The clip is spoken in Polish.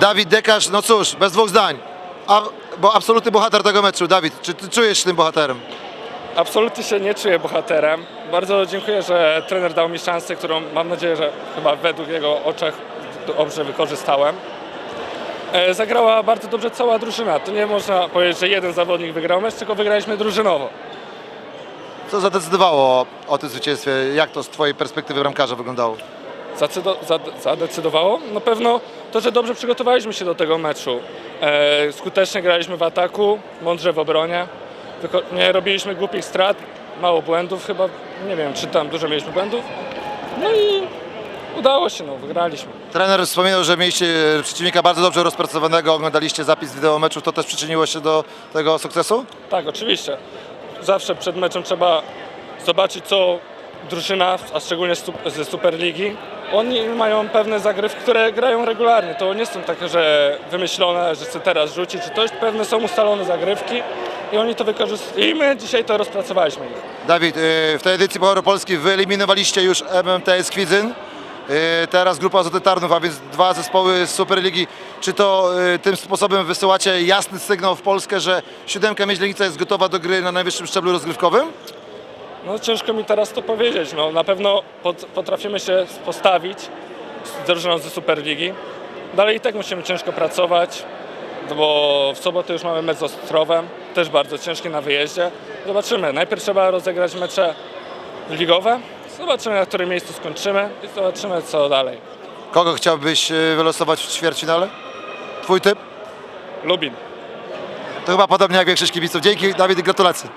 Dawid Dekarz, no cóż, bez dwóch zdań. A, bo absolutny bohater tego meczu. Dawid, czy ty czujesz się tym bohaterem? Absolutnie się nie czuję bohaterem. Bardzo dziękuję, że trener dał mi szansę, którą mam nadzieję, że chyba według jego oczach dobrze wykorzystałem. E, Zagrała bardzo dobrze cała drużyna. To nie można powiedzieć, że jeden zawodnik wygrał mecz, tylko wygraliśmy drużynowo. Co zadecydowało o, o tym zwycięstwie? Jak to z twojej perspektywy bramkarza wyglądało? Zadecydowało? Na pewno to, że dobrze przygotowaliśmy się do tego meczu. E, skutecznie graliśmy w ataku, mądrze w obronie. Nie robiliśmy głupich strat, mało błędów chyba. Nie wiem, czy tam dużo mieliśmy błędów. No i udało się, no, wygraliśmy. Trener wspominał, że mieliście przeciwnika bardzo dobrze rozpracowanego, oglądaliście zapis wideo meczu. To też przyczyniło się do tego sukcesu? Tak, oczywiście. Zawsze przed meczem trzeba zobaczyć, co drużyna, a szczególnie ze Superligi, oni mają pewne zagrywki, które grają regularnie. To nie są takie, że wymyślone, że chcę teraz rzucić czy coś. Pewne są ustalone zagrywki i oni to wykorzystują. I my dzisiaj to rozpracowaliśmy. Dawid, y, w tej edycji Pochoru Polski wyeliminowaliście już MMTS Kwidzyn. Y, Teraz grupa Azoty Tarnów, a więc dwa zespoły z Superligi. Czy to y, tym sposobem wysyłacie jasny sygnał w Polskę, że siódemka Mieźlenica jest gotowa do gry na najwyższym szczeblu rozgrywkowym? No ciężko mi teraz to powiedzieć. No, na pewno pot- potrafimy się postawić z drużyną ze Superligi. Dalej i tak musimy ciężko pracować, bo w sobotę już mamy mecz z Ostrowem, też bardzo ciężki na wyjeździe. Zobaczymy. Najpierw trzeba rozegrać mecze ligowe, zobaczymy na którym miejscu skończymy i zobaczymy co dalej. Kogo chciałbyś y, wylosować w ćwierćfinale? Twój typ? Lubin. To chyba podobnie jak większość kibiców. Dzięki Dawid i gratulacje.